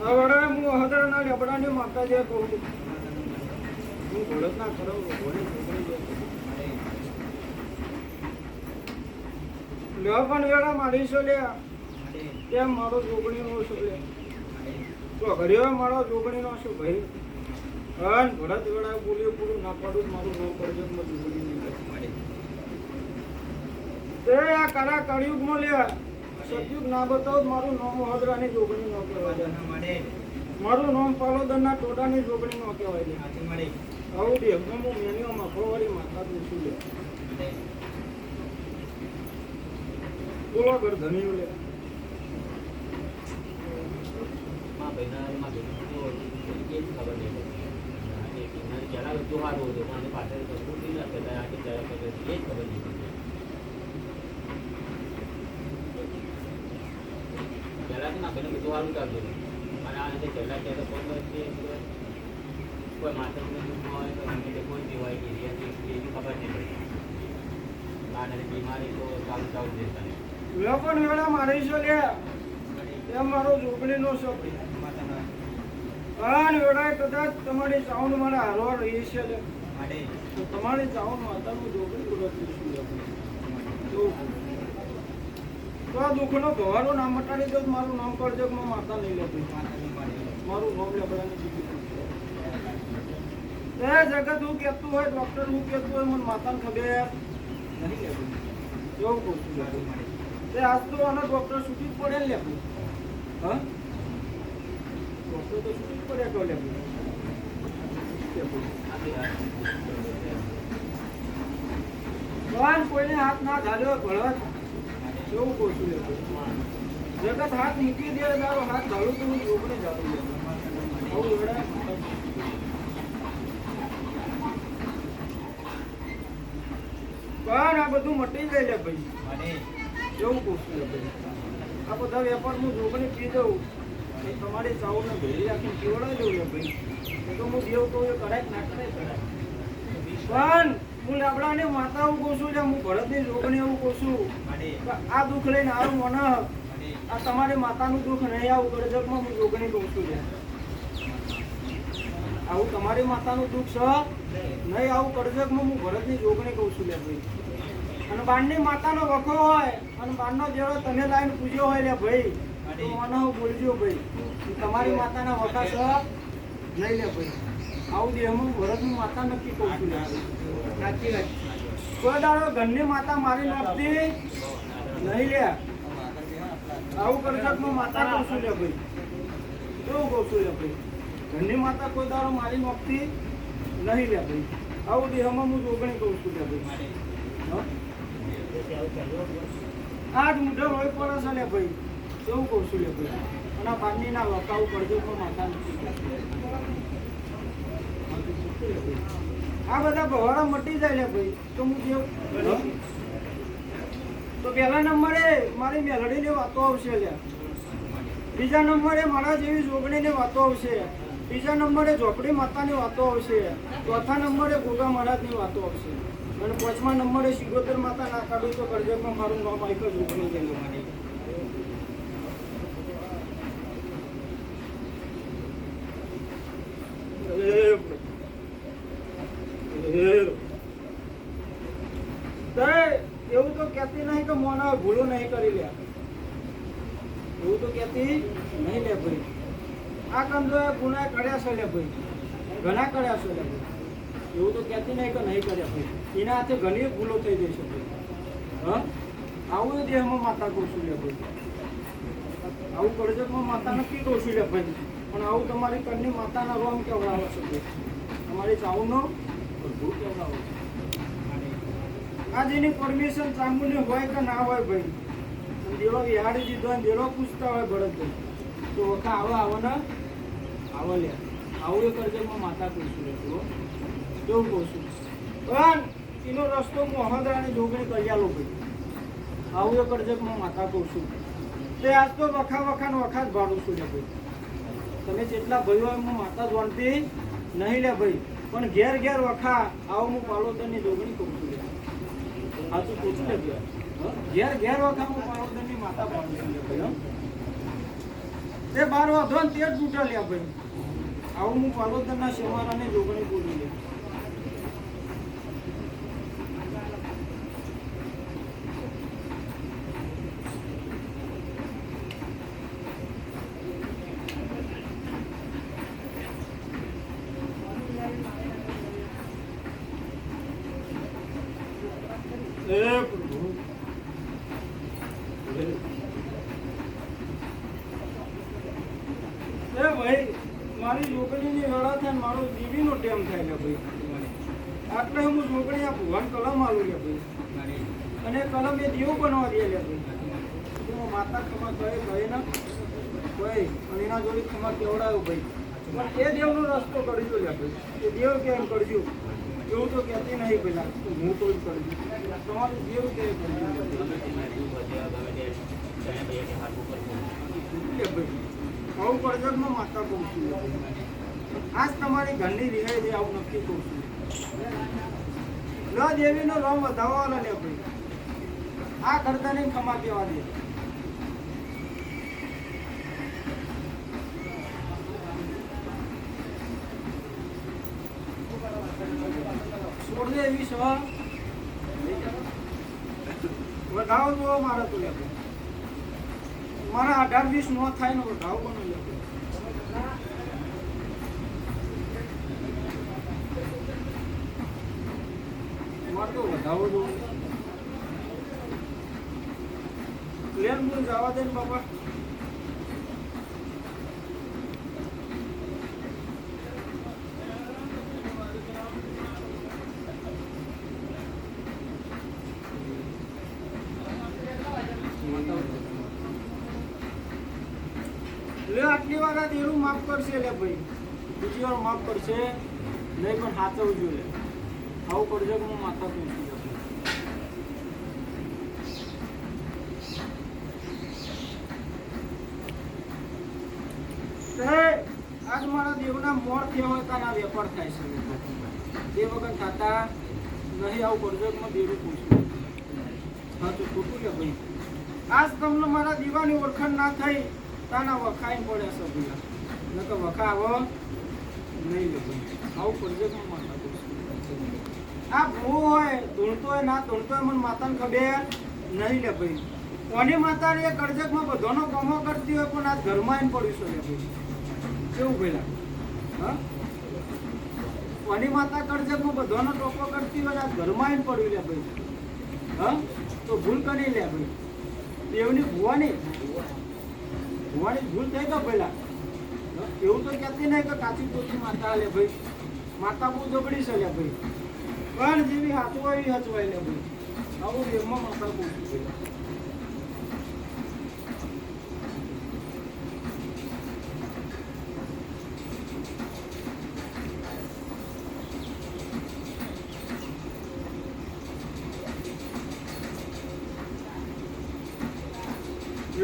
હવે હું હદરના લેબડાની માતા જે કહું હું ઘોડત ના કરાવું ઘોડે છોકરી લ્યો પણ વેળા મારી છો લે કેમ મારો જોગણીનો શું લે? તો ઘડિયો મારો જોગણીનો શું ભાઈ? હન, ભરત વેળા બોલ્યો પૂરું ના પાડું, મારું નામ તો જોગણી નહીં કરે. આ કરા કળિયુગમાં લે સતયુગ ના બતાવો મારું નામ હદરાની જોગણી નો કહેવાય. મારું નામ પાલોદરના ટોટાની જોગણી નો કહેવાય છે. આવું દેખમાં હું મેનીઓ ફોવારી માથા દૂસું લે? બોલો ઘર ધણી લે. કોઈ માતા હોય તો મંદિરે કોઈ બી હોય કે એની ખબર નહીં પડી. બાળકને બીમારી તો ચાલુ ચાલુ દેતા નહીં પણ વેળા મારી છો લે. એમ મારો જોગણી નો શબ્દ અને એવડા કદાચ તમારી સાઉન્ડ મારા હારવા રહી છે તો તમારી સાઉન્ડ માતાનું જોગણી પૂરત છું. જો. તો આ દુઃખનો ભવારો નામ મટાડી દો મારું નામ કરજો કે હું માતા નહીં લેતી મારું નામ લેબડાની દીકરી એ જગત હું કહેતું હોય ડોક્ટર હું કહેતું હોય, મને માતાને ખબર નહીં લેવું એવું કહું છું. તે આજ તો આના ડોક્ટર છૂટી પડે ને લેવું હા? ડોક્ટર તો છૂટી પડે તો લેવું ભગવાન કોઈને હાથ ના ધાર્યો ભળત છું? લેવું જગત હાથ મૂકી દે તારો હાથ ધારું તો હું જાતું પણ આ બધું મટી જાય છે ભાઈ. છું ભાઈ? આ બધા વેપાર હું જોગણી પી દઉં. તમારી ચાવને ભેળી રાખીને કેવડાવી દઉં ભાઈ. તો હું દેવ કહું એ કરાય ના કરાય કરાય. પણ હું લાબડાને માતા એવું કહું છું હું લોક ને એવું કહું છું. આ દુઃખ લઈને આવું મને. આ તમારી માતાનું દુઃખ નહીં આવું ગરજકમાં હું જોગણી કહું છું આવું તમારી માતાનું દુઃખ છે, નહીં આવું કરજકમાં હું ભરતની જોગણી કહું છું લે ભાઈ. અને બાણની માતાનો વખો હોય, અને બાણનો જેવો તમે લાઈન પૂજ્યો હોય લે ભાઈ, તો મને બોલજો ભાઈ. તમારી માતાના વખા છે. નહીં લે ભાઈ. આવું દેહમાં ભરતની માતા નક્કી કહું છું સાચી વાત. કોઈ દાડો ઘરની માતા મારી નાખતી નહીં લે. આવું કરજકમાં માતા કહું છું લે ભાઈ. કેવું કહું છું લે ભાઈ? ઘરની માતા કોઈ દાડો મારી નાખતી નહીં લે ભાઈ. આવું દેહમાં હું જોગણી કહું છું લે ભાઈ. હા? આઠ મુઠ્ઠો રોય પડે છે લે ભાઈ. કેવું કહું છું લે ભાઈ? અને આ પાણી ના પણ આ બધા ભવાડા મટી જાય લે ભાઈ. તો હું કેવું? તો પહેલા નંબરે મારી મેલડીની વાતો આવશે લે. બીજા નંબરે મારા જેવી જોગણીની વાતો આવશે. ત્રીજા નંબરે ઝોપડી માતાની વાતો આવશે. ચોથા નંબરે ગોગા મહારાજની વાતો આવશે. અને પાંચમા નંબરે સિગોતર માતા ના કાઢું તો કરજકમાં મારું નામ આઈક જોગણી છે મારી તે એવું તો કહેતી નહીં કે મોને ભૂલું નહીં કરી લે એવું તો કહેતી નહીં લે ભાઈ. આ કંદો ગુના કર્યા છે લે ભાઈ. ઘણા કર્યા છે લે ભાઈ. એવું તો કહેતી નહીં કે નહીં કર્યા ભાઈ. એના હાથે ઘણી ભૂલો થઈ જઈ શકે હા? આવું દેહમાં માતા કોશું લે ભાઈ. આવું કરજકમાં માતા નક્કી કોશું લે ભાઈ. પણ આવું તમારી કરની માતાના રોમ કેવડાવે છે તમારી ચાવનો ભૂ કેવડાવે છે? આ એની પરમિશન ચાંગુની હોય કે ના હોય ભાઈ? દેલો વિહાડી દીધો અને દેલો પૂછતા હોય ભરતભાઈ. તો વખા આવો આવો ને આવો લે આવું એ કરજમાં માતા પૂછું તું કેવું કહું છું? પણ એનો રસ્તો મોહદરાની જોગણી કરી ભાઈ. આવું એ કરજમાં માતા કહું છું. તે આજ તો વખા વખા ને વખા જ ભાડું છું ને ભાઈ. તમે જેટલા ભાઈઓ હું માતા જાણતી નહીં લે ભાઈ. પણ ઘેર ઘેર વખા આવો હું પાલોદરની જોગણી કહું છું. સાચું પૂછું લે ભાઈ. હં? ઘેર ઘેર વખા હું માતા હં? તે બાર વાંધો ને તે જ તૂટા લ્યા ભાઈ આવું હું પાલોદરના શેમારાને જોગણી બોલી લે મારી છોકરીની વેળા મારો કલમ આલું લે ભાઈ. અને કલમ એ દીવો બનવા દે લે ભાઈ. માતા ખમા કહે કહે ને એના જોડે ખમા કેવડાવ્યો ભાઈ. પણ એ દેવનો રસ્તો કરજો લે ભાઈ. એ દેવ કેમ કરજો? એવું તો કહેતી નહીં પેલા. હું તો જ કરજો આજ તમારી ઘરની રિહાઈ આવું નક્કી કહું ન દેવીનો રમ વધાવવાનો લે ભાઈ આ કરતા નહીં કેવા દે છોડજે એવી સવા વધાવો જોવો મારે તો લે. મારા અઢાર વીસ નો થાય ને વધાવો કોનો લે તો વધાવો જોવો. પ્લેન બોલ જવા દે ને બાપા લે આટલી વાર દેરું માફ કરશે લે ભાઈ. બીજી વાર માફ કરશે, નહીં પણ સાચવું જોઈએ. આવું કરજો કે હું માથા પૂછું આજ મારા દેવના મોર થયા હોય વેપાર થાય છે તે વખત થતા નહીં આવું કરજો કે દેવું પૂછું. તો ખોટું લે ભાઈ. આજ તમને મારા દીવાની ઓળખાણ ના થઈ. તાના વખાઈ પડે છે ભૂલા. ન તો વખાવો, નહીં લે આવું કરજો પણ આ ભૂ હોય ધૂણતો હોય, ના ધૂણતો હોય, મને માતાને ખબર નહીં લે ભાઈ. કોની માતા એ કરજકમાં બધાનો કમો કરતી હોય, પણ આજ ઘરમાં એમ પડ્યું છે ભાઈ. કેવું પેલા હા? કોની માતા કરજકમાં બધાનો ટોપો કરતી હોય, આજ ઘરમાં એમ પડ્યું લે ભાઈ. હા? તો ભૂલ કરી લે ભાઈ. દેવની ભુવાની. ભુવાની ભૂલ થઈ તો પેલા એવું તો કહેતી નહીં કે કાચી પોતી માતા લે ભાઈ. માતા બહુ જબડી છે લે ભાઈ. પણ જેવી હાચવાય હચવાય લે ભાઈ. આવું એમાં માતા બહુ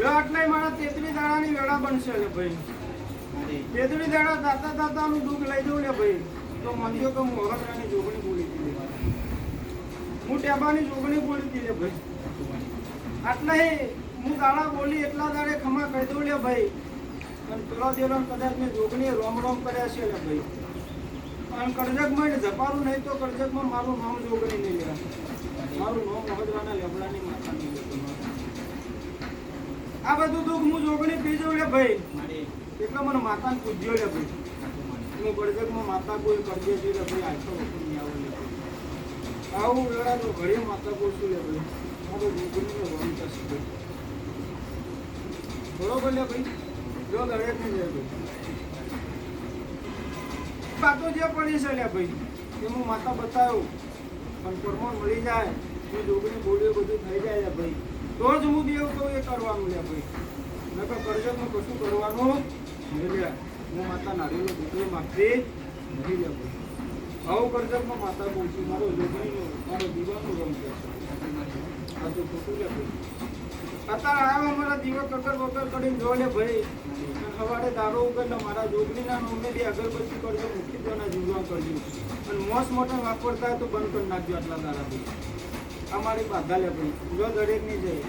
લો એટલે મારા તેતરી દાડાની વેળા બનશે લે ભાઈ. તેત્રી દાડા દાતા દાતાનું દુઃખ લઈ દઉં લે ભાઈ. તો મંદિર તો હું હરકરાની જોગણી બોલી દીધી હું ટેબાની જોગણી બોલી લે ભાઈ. આટલે હું દાડા બોલી એટલા દાડે ખમા કહી દઉં લે ભાઈ. અને પેલો દેલો કદાચ મેં જોગણી રોમ રોમ કર્યા છે લે ભાઈ. અને કરજકમાં એને જપારું નહીં તો કરજકમાં મારું નામ જોગણી નહીં લેવા મારું નામ મહદવાના લેબડાની માતા જોગણી. આ બધું દુઃખ હું જોગણી પી જવું લે ભાઈ. એટલે મને માતાને પૂજ્યો લે ભાઈ. હું ગળજગમાં માતા કોઈ કરજે છે લે ભાઈ આખો વખત નહીં આવું લે. આવું વેળા તો ઘડીએ માતા બોલશું લે ભાઈ. મારો જોગણીનો રોમ થશે ભાઈ. બરોબર લે ભાઈ? જો જ નહીં જાય ભાઈ. વાતો જે પડી છે લે ભાઈ, એ હું માતા બતાવ્યું પણ પરમોણ મળી જાય, એ જોગણી બોલ્યો બધું થઈ જાય ભાઈ. તો જ હું દેવ કહું એ કરવાનું લે ભાઈ. નકર કરજતમાં કશું કરવાનું. લે હું માતા નારેલો દીકરો માગતી નથી લે ભાઈ. આવું કરજતમાં માતા છું મારો જોગણીનો મારો દીવાનો રંગ છે આ તો ખોટું લે ભાઈ. અત્યારે આવ્યો મારા દીવા કકર વકર કરીને જો લે ભાઈ. સવારે દારો ઉગર મારા જોગણીના નોમે બી અગરબત્તી કરજો, મૂકી દેવાના જીવવા કરજો. અને મોસ મોટા વાપરતા તો બંધ કરી નાખજો આટલા દારા ભાઈ આ મારી બાધા લે ભાઈ જો દરેકની જઈ